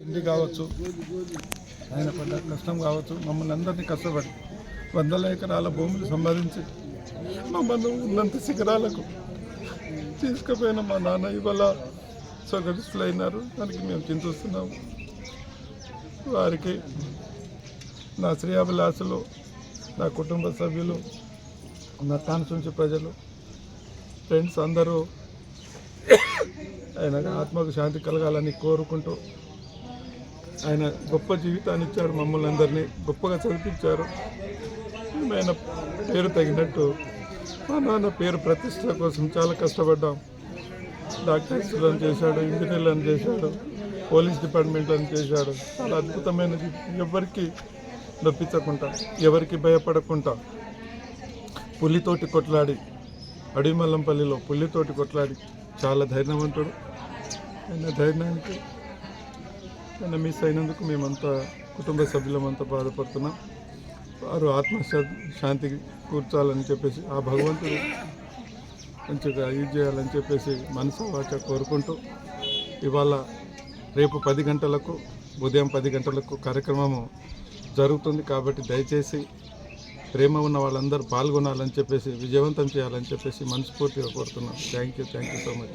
తిండి కావచ్చు ఆయన పడ్డ కష్టం కావచ్చు మమ్మల్ని అందరినీ కష్టపడి వందల ఎకరాల భూములు సంపాదించి మమ్మల్ని ఉన్నంత శిఖరాలకు తీసుకుపోయిన మా నాన్న ఇవాళ స్వగరిస్తులైనారు దానికి మేము చింతిస్తున్నాము. వారికి నా శ్రేయాభిలాసులు నా కుటుంబ సభ్యులు నా కాన్స్టిట్యూన్సీ ప్రజలు ఫ్రెండ్స్ అందరూ ఆయన ఆత్మకు శాంతి కలగాలని కోరుకుంటూ ఆయన గొప్ప జీవితాన్ని ఇచ్చారు మమ్మల్ని అందరినీ గొప్పగా చదివించారు. ఆయన పేరు తగినట్టు మా నాన్న పేరు ప్రతిష్ట కోసం చాలా కష్టపడ్డాం. డాక్టర్స్లను చేశాడు ఇంజనీర్లను చేశాడు పోలీస్ డిపార్ట్మెంట్లను చేశాడు. చాలా అద్భుతమైన ఎవరికి నొప్పించకుండా ఎవరికి భయపడకుండా పులితోటి కొట్లాడి అడిమల్లంపల్లిలో పులితోటి కొట్లాడి చాలా ధైర్యవంతుడు. ఆయన ధైర్యానికి ఆయన మిస్ అయినందుకు మేమంతా కుటుంబ సభ్యులమంతా బాధపడుతున్నాం. వారు ఆత్మశా శాంతికి కూర్చోాలని చెప్పేసి ఆ భగవంతుడు మంచిగా ఇది చేయాలని చెప్పేసి మనసు వాచ కోరుకుంటూ ఇవాళ రేపు పది గంటలకు ఉదయం పది గంటలకు కార్యక్రమము జరుగుతుంది కాబట్టి దయచేసి ప్రేమ ఉన్న వాళ్ళందరూ పాల్గొనాలని చెప్పేసి విజయవంతం చేయాలని చెప్పేసి మనస్ఫూర్తిగా కోరుతున్నాం. Thank you thank you so much